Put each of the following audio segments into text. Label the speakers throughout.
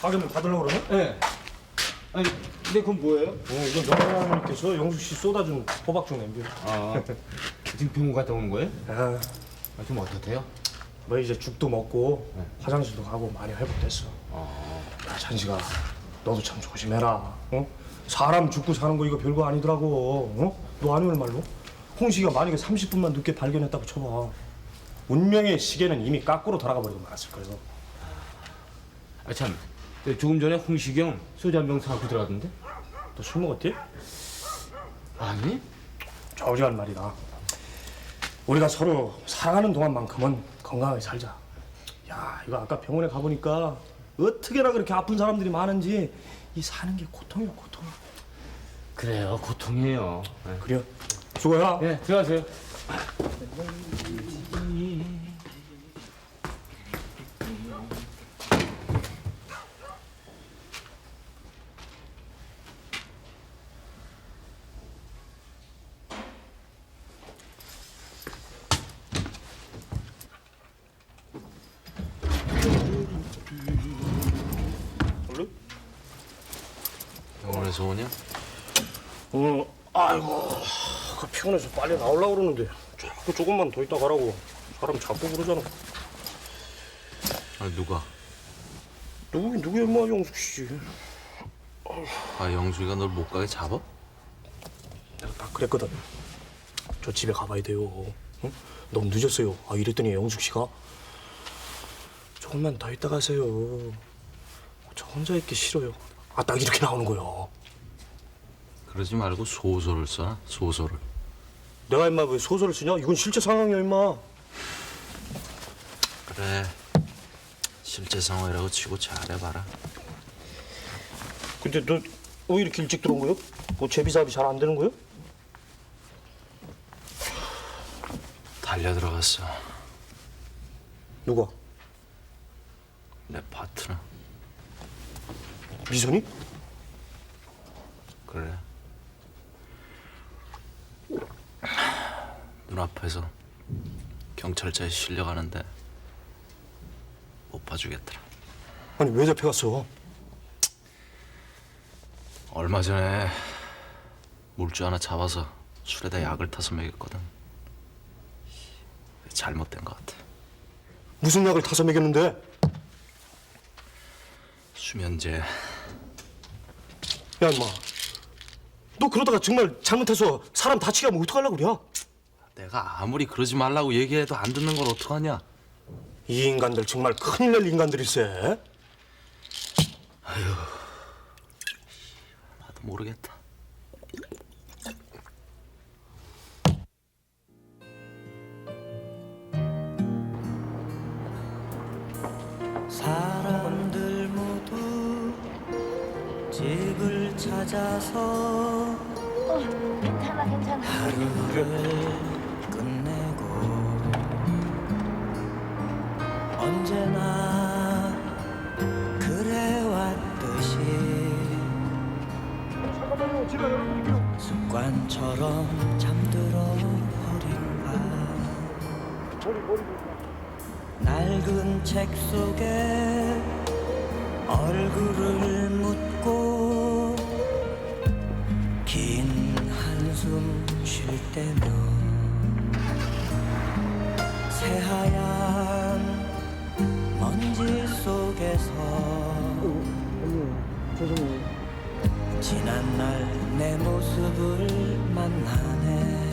Speaker 1: 가게문 닫으려고 그러네?
Speaker 2: 네. 아니, 근데 그건 뭐예요?
Speaker 1: 어, 이건 영화님께서 영숙 씨 쏟아준 호박죽 냄비.
Speaker 2: 아, 지금 병원 갔다 오는 거예요?
Speaker 1: 아,
Speaker 2: 아, 좀 어떻대요?
Speaker 1: 뭐 이제 죽도 먹고 화장실도 가고 많이 회복됐어. 야, 찬식아, 너도 참 조심해라. 어? 사람 죽고 사는 거 이거 별거 아니더라고. 어? 너 아니 얼말로? 홍식이가 만약에 30분만 늦게 발견했다고 쳐봐. 운명의 시계는 이미 까꾸로 돌아가 버리고 말았을 거예요.
Speaker 2: 아, 참. 저 조금 전에 홍시경 소주 한 병 사갖고 들어가던데?
Speaker 1: 너 술 먹었지?
Speaker 2: 아니?
Speaker 1: 저지한 말이다. 우리가 서로 사랑하는 동안만큼은 건강하게 살자. 야, 이거 아까 병원에 가보니까 어떻게나 그렇게 아픈 사람들이 많은지 이 사는 게 고통이야, 고통.
Speaker 2: 그래요, 고통이에요. 네.
Speaker 1: 그래요. 수고해라.
Speaker 2: 네, 들어가세요.
Speaker 3: 병원에서 오냐?
Speaker 1: 어, 아이고, 그 피곤해서 빨리 나오려고 그러는데 자꾸 조금만 더 있다 가라고 사람 자꾸 그러잖아.
Speaker 3: 아 누가?
Speaker 1: 누구긴 누구야, 임마, 영숙 씨.
Speaker 3: 아 영수이가 널 못 가게 잡아?
Speaker 1: 내가 딱 그랬거든. 저 집에 가봐야 돼요. 응? 너무 늦었어요. 아, 이랬더니 영숙 씨가 조금만 더 있다 가세요. 저 혼자 있기 싫어요. 아, 딱 이렇게 나오는 거요.
Speaker 3: 그러지 말고 소설을 써 소설을
Speaker 1: 내가 임마 왜 소설을 쓰냐? 이건 실제 상황이야, 임마.
Speaker 3: 그래 실제 상황이라고 치고 잘해봐라
Speaker 1: 근데 너 왜 이렇게 일찍 들어온 거요? 뭐 제비 사업이 잘 안 되는 거요?
Speaker 3: 달려 들어갔어
Speaker 1: 누가?
Speaker 3: 내 파트너
Speaker 1: 미선이?
Speaker 3: 그래 눈앞에서 경찰차에 실려가는데 못 봐주겠더라
Speaker 1: 아니 왜 잡혀갔어?
Speaker 3: 얼마 전에 물주 하나 잡아서 술에다 약을 타서 먹였거든 잘못된 것 같아
Speaker 1: 무슨 약을 타서 먹였는데?
Speaker 3: 수면제
Speaker 1: 야 임마 너 그러다가 정말 잘못해서 사람 다치게 하면 어떡하려고 그래?
Speaker 3: 내가 아무리 그러지 말라고 얘기해도 안 듣는 걸 어떡하냐?
Speaker 1: 이 인간들 정말 큰일 날 인간들일세
Speaker 3: 나도 모르겠다.
Speaker 4: 사람들 모두 집을 찾아서
Speaker 5: 괜찮아 괜찮아
Speaker 4: 하루를 언제나 그래왔듯이 습관처럼 잠들어 버린 밤. 낡은 책 속에 얼굴을 묻고 긴 한숨 쉴 때면 지난 날 내 모습을 만나네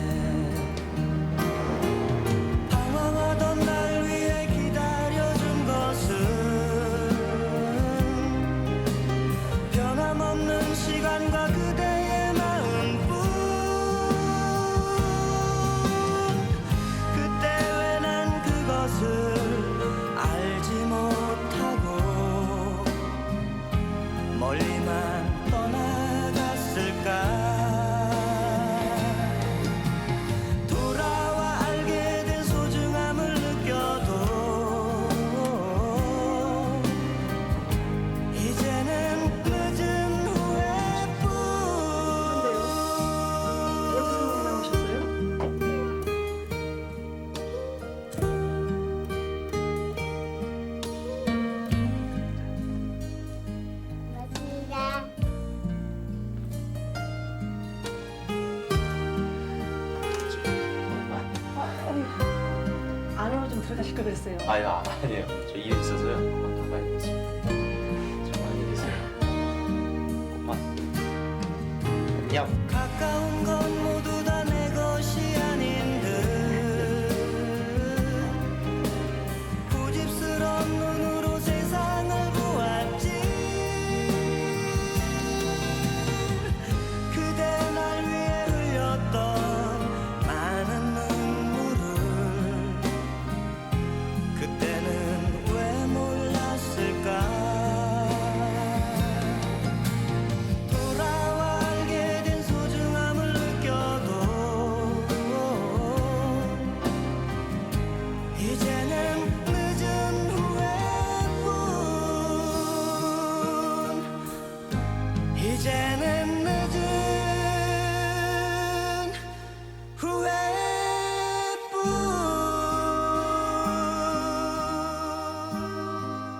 Speaker 6: 그랬어요.
Speaker 4: 아유, 아니에요. 저 일이 있어서요. 한번 나가야 겠어요